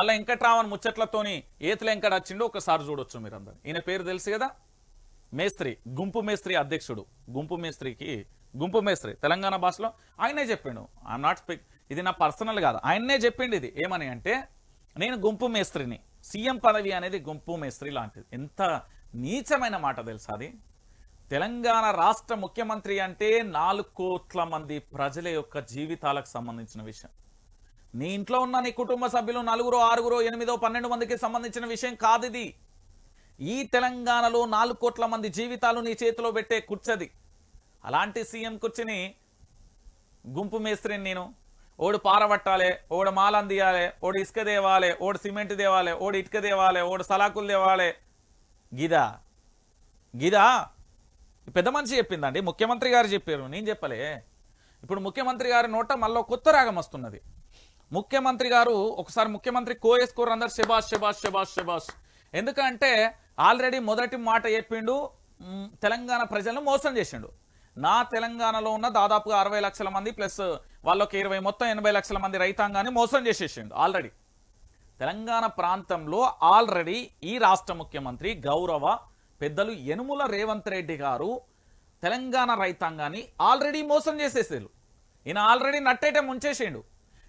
మళ్ళీ వెంకట్రామన్ ముచ్చట్లతోని ఏతులు వెంకట వచ్చిండు ఒకసారి చూడొచ్చు మీరందరు. ఈయన పేరు తెలుసు కదా? మేస్త్రి గుంపు మేస్త్రి అధ్యక్షుడు. గుంపు మేస్త్రికి గుంపు మేస్త్రి తెలంగాణ భాషలో ఆయనే చెప్పిండు. ఐఎమ్ నాట్ స్పీక్ ఇది నా పర్సనల్ కాదు. ఆయన్నే చెప్పిండు ఇది. ఏమని అంటే నేను గుంపు మేస్త్రిని. సీఎం పదవి అనేది గుంపు మేస్త్రి లాంటిది. ఎంత నీచమైన మాట తెలుసా అది? తెలంగాణ రాష్ట్ర ముఖ్యమంత్రి అంటే నాలుగు కోట్ల మంది ప్రజల యొక్క జీవితాలకు సంబంధించిన విషయం. నీ ఇంట్లో ఉన్న నీ కుటుంబ సభ్యులు నలుగురు ఆరుగురు ఎనిమిదో పన్నెండు మందికి సంబంధించిన విషయం కాదు ఇది ఈ తెలంగాణలో నాలుగు కోట్ల మంది జీవితాలు నీ చేతిలో పెట్టే కుర్చది. అలాంటి సీఎం కుర్చీని గుంపు మేస్త్రిని నేను. ఓడు పారబట్టాలి ఓడు మాలం తీయాలి ఓడు ఇసుక దేవాలే ఓడు సిమెంట్ దేవాలే ఓడు ఇటుక దేవాలే ఓడు సలాకులు దేవాలే గిదా? గిదా? పెద్ద మనిషి చెప్పిందండి. ముఖ్యమంత్రి గారు చెప్పారు. నేను చెప్పలే. ఇప్పుడు ముఖ్యమంత్రి గారి నోట మళ్ళీ కొత్త రాగం వస్తున్నది. ముఖ్యమంత్రి గారు ఒకసారి ముఖ్యమంత్రి కోయేసుకోరు అందరు శబాష్ శబాష్ శబాష్ శబాష్ ఎందుకంటే ఆల్రెడీ మొదటి మాట చెప్పిండు తెలంగాణ ప్రజలను మోసం చేసిండు. నా తెలంగాణలో ఉన్న దాదాపుగా అరవై లక్షల మంది ప్లస్ వాళ్ళకి ఇరవై మొత్తం ఎనభై లక్షల మంది రైతాంగాన్ని మోసం చేసేసిండు ఆల్రెడీ. తెలంగాణ ప్రాంతంలో ఆల్రెడీ ఈ రాష్ట్ర ముఖ్యమంత్రి గౌరవ పెద్దలు యనుముల రేవంత్ రెడ్డి గారు తెలంగాణ రైతాంగాన్ని ఆల్రెడీ మోసం చేసేసారు ఈయన ఆల్రెడీ నట్టేట ముంచేసిండు.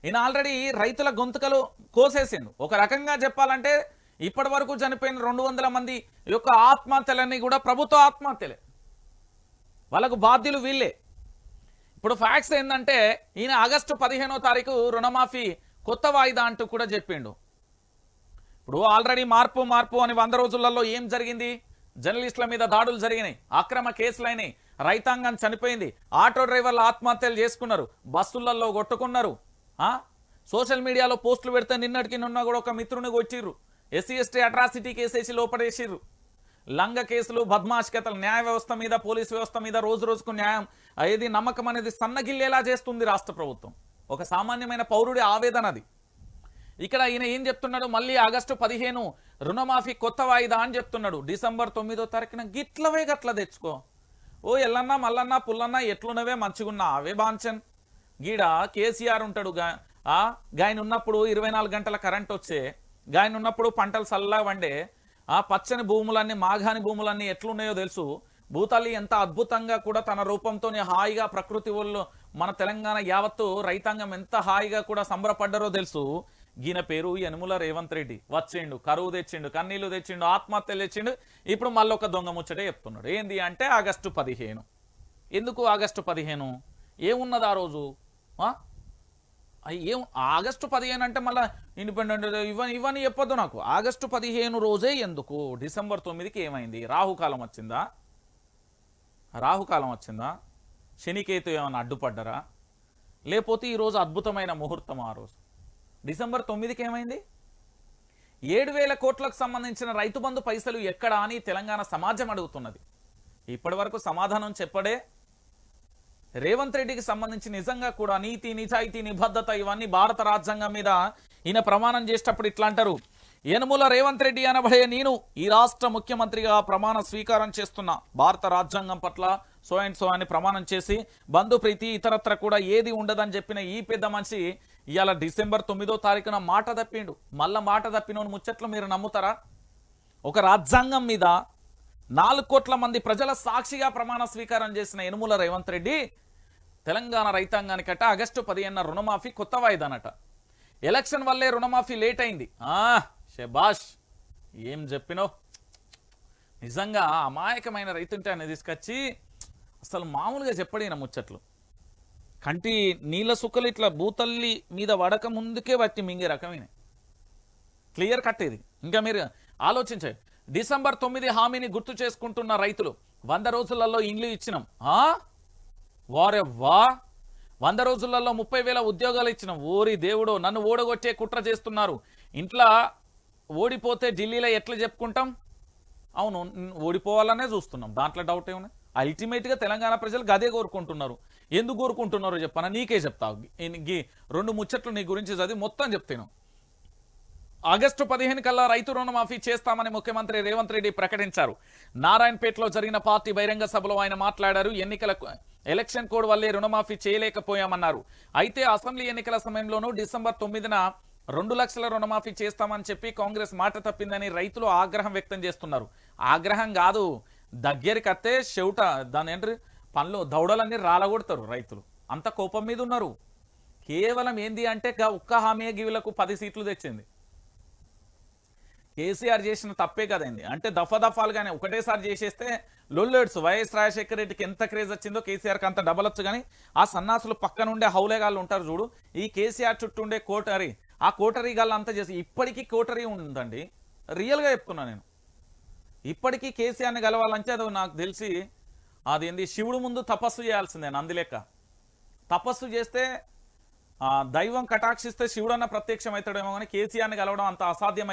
ఈయన ఆల్రెడీ రైతుల గొంతుకలు కోసేసిండు. ఒక రకంగా చెప్పాలంటే ఇప్పటి వరకు చనిపోయిన రెండు వందల మంది యొక్క ఆత్మహత్యలన్నీ కూడా ప్రభుత్వ ఆత్మహత్యలే. వాళ్ళకు బాధ్యులు వీళ్ళే. ఇప్పుడు ఫ్యాక్ట్స్ ఏంటంటే ఈయన ఆగస్టు పదిహేనో తారీఖు రుణమాఫీ కొత్త వాయిదా అంటూ కూడా చెప్పిండు. ఇప్పుడు ఆల్రెడీ మార్పు మార్పు అని వంద రోజులలో ఏం జరిగింది? జర్నలిస్టుల మీద దాడులు జరిగినాయి అక్రమ కేసులైనాయి రైతాంగం చనిపోయింది ఆటో డ్రైవర్లు ఆత్మహత్యలు చేసుకున్నారు బస్సులలో కొట్టుకున్నారు సోషల్ మీడియాలో పోస్టులు పెడితే నిన్నటికి నిన్న కూడా ఒక మిత్రుని కొట్టిర్రు. ఎస్సీ ఎస్టీ అట్రాసిటీ కేసేసి లోపడేసిర్రు. లంగ కేసులు బద్మాష్కతలు న్యాయ వ్యవస్థ మీద పోలీస్ వ్యవస్థ మీద రోజు రోజుకు న్యాయం. ఏది నమ్మకం అనేది సన్నగిల్లేలా చేస్తుంది రాష్ట్ర ప్రభుత్వం. ఒక సామాన్యమైన పౌరుడి ఆవేదన అది. ఇక్కడ ఈయన ఏం చెప్తున్నాడు? మళ్ళీ ఆగస్టు పదిహేను రుణమాఫీ కొత్త వాయిదా అని చెప్తున్నాడు. డిసెంబర్ తొమ్మిదో తారీఖున గిట్లవే గట్ల తెచ్చుకో. ఓ ఎల్లన్నా మల్లన్నా పుల్లన్నా ఎట్లున్నవే మంచిగున్నా అవే బాంచన్. గీడ కేసీఆర్ ఉంటాడు గా గాయన ఉన్నప్పుడు ఇరవై నాలుగు గంటల కరెంట్ వచ్చే గాయన ఉన్నప్పుడు పంటలు చల్లగా వండే ఆ పచ్చని భూములన్నీ మాఘాని భూములన్నీ ఎట్లున్నాయో తెలుసు. భూతల్లి ఎంత అద్భుతంగా కూడా తన రూపంతోనే హాయిగా ప్రకృతి వాళ్ళు మన తెలంగాణ యావత్తు రైతాంగం ఎంత హాయిగా కూడా సంబరపడ్డారో తెలుసు. ఈయన పేరు యనుముల రేవంత్ రెడ్డి. వచ్చిండు కరువు తెచ్చిండు కన్నీళ్ళు తెచ్చిండు ఆత్మహత్యలు తెచ్చిండు. ఇప్పుడు మళ్ళీ ఒక దొంగ ముచ్చటే చెప్తున్నాడు. ఏంది అంటే ఆగస్టు పదిహేను. ఎందుకు ఆగస్టు పదిహేను? ఏమున్నది ఆ రోజు? ఏం ఆగస్టు పదిహేను అంటే మళ్ళీ ఇండిపెండెంట్ ఇవన్నీ ఇవన్నీ చెప్పొద్దు నాకు. ఆగస్టు పదిహేను రోజే ఎందుకు? డిసెంబర్ తొమ్మిదికి ఏమైంది? రాహుకాలం వచ్చిందా? రాహుకాలం వచ్చిందా? శనికేతు ఏమైనా అడ్డుపడ్డరా? లేకపోతే ఈరోజు అద్భుతమైన ముహూర్తం ఆ రోజు. డిసెంబర్ తొమ్మిదికి ఏమైంది? ఏడు వేల కోట్లకు సంబంధించిన రైతు బంధు పైసలు ఎక్కడా అని తెలంగాణ సమాజం అడుగుతున్నది. ఇప్పటి వరకు సమాధానం చెప్పడే రేవంత్ రెడ్డికి సంబంధించి నిజంగా కూడా నీతి నిజాయితీ నిబద్ధత ఇవన్నీ భారత రాజ్యాంగం మీద ఈయన ప్రమాణం చేసేటప్పుడు ఇట్లా అంటారు. యనుముల రేవంత్ రెడ్డి అనబడే నేను ఈ రాష్ట్ర ముఖ్యమంత్రిగా ప్రమాణ స్వీకారం చేస్తున్నా. భారత రాజ్యాంగం పట్ల సో అండ్ సో అని ప్రమాణం చేసి బంధు ప్రీతి ఇతరత్ర కూడా ఏది ఉండదని చెప్పిన ఈ పెద్ద మనిషి ఇవాళ డిసెంబర్ తొమ్మిదో తారీఖున మాట తప్పిండు. మళ్ళా మాట తప్పిన ముచ్చట్లు మీరు నమ్ముతారా? ఒక రాజ్యాంగం మీద నాలుగు కోట్ల మంది ప్రజల సాక్షిగా ప్రమాణ స్వీకారం చేసిన యనుముల రేవంత్ రెడ్డి తెలంగాణ రైతాంగానికట ఆగస్టు పదిహేన రుణమాఫీ కొత్త వాయిదానట. ఎలక్షన్ వల్లే రుణమాఫీ లేట్ అయింది. ఆ షబాష్ ఏం చెప్పినో నిజంగా అమాయకమైన రైతుంటే ఆయన తీసుకొచ్చి అసలు మామూలుగా చెప్పడిన ముచ్చట్లు. కంటి నీళ్ళ సుక్కలు ఇట్లా భూతల్లి మీద వడక ముందుకే వచ్చి మింగే రకమైన క్లియర్ కట్ ఇది. ఇంకా మీరు ఆలోచించండి. డిసెంబర్ తొమ్మిది హామీని గుర్తు చేసుకుంటున్న రైతులు వంద రోజులలో ఇండ్లు ఇచ్చినాం. ఆ? వంద రోజులలో ముప్పై వేల ఉద్యోగాలు ఇచ్చినాం. ఓరి దేవుడో నన్ను ఓడగొట్టే కుట్ర చేస్తున్నారు. ఇంట్లో ఓడిపోతే ఢిల్లీలో ఎట్లా చెప్పుకుంటాం? అవును ఓడిపోవాలనే చూస్తున్నాం. దాంట్లో డౌట్ ఏమున్నాయి అల్టిమేట్గా తెలంగాణ ప్రజలు గదే కోరుకుంటున్నారు. ఎందుకు కోరుకుంటున్నారో చెప్పనా? నీకే చెప్తావు రెండు ముచ్చట్లు నీ గురించి చదివి మొత్తం చెప్తాను. ఆగస్టు పదిహేను కల్లా రైతు రుణమాఫీ చేస్తామని ముఖ్యమంత్రి రేవంత్ రెడ్డి ప్రకటించారు. నారాయణపేటలో జరిగిన పార్టీ బహిరంగ సభలో ఆయన మాట్లాడారు. ఎన్నికల ఎలక్షన్ కోడ్ వల్లే రుణమాఫీ చేయలేకపోయామన్నారు. అయితే అసెంబ్లీ ఎన్నికల సమయంలోనూ డిసెంబర్ తొమ్మిదిన రెండు లక్షల రుణమాఫీ చేస్తామని చెప్పి కాంగ్రెస్ మాట తప్పిందని రైతులు ఆగ్రహం వ్యక్తం చేస్తున్నారు. ఆగ్రహం కాదు. దగ్గరికి అత్తే చెవుట దాని ఏంటి పనులు దౌడలన్నీ రాలగొడతారు రైతులు. అంత కోపం మీద ఉన్నారు. కేవలం ఏంది అంటే ఒక్క హామీ గివులకు పది సీట్లు తెచ్చింది. కేసీఆర్ చేసిన తప్పే కదండి అంటే దఫా దఫాలుగానే ఒకటేసారి చేసేస్తే లొల్లెడ్స్ వైఎస్ రాజశేఖర రెడ్డికి ఎంత క్రేజ్ వచ్చిందో కేసీఆర్కి అంత డబల్ వచ్చు కానీ ఆ సన్నాసులు పక్కన ఉండే హౌలేగాళ్ళు ఉంటారు చూడు ఈ కేసీఆర్ చుట్టూ ఉండే కోటరీ ఆ కోటరీ గాళ్ళు అంతా చేసి ఇప్పటికీ కోటరీ ఉందండి. రియల్గా చెప్తున్నా నేను. ఇప్పటికీ కేసీఆర్ని గెలవాలంటే అది నాకు తెలిసి అది ఏంది శివుడు ముందు తపస్సు చేయాల్సిందే నందిలేక లెక్క. తపస్సు చేస్తే ఆ, దైవం కటాక్షిస్తే శివుడన్న ప్రత్యక్షం అవుతాడేమో కానీ కేసీఆర్ని గెలవడం అంత అసాధ్యం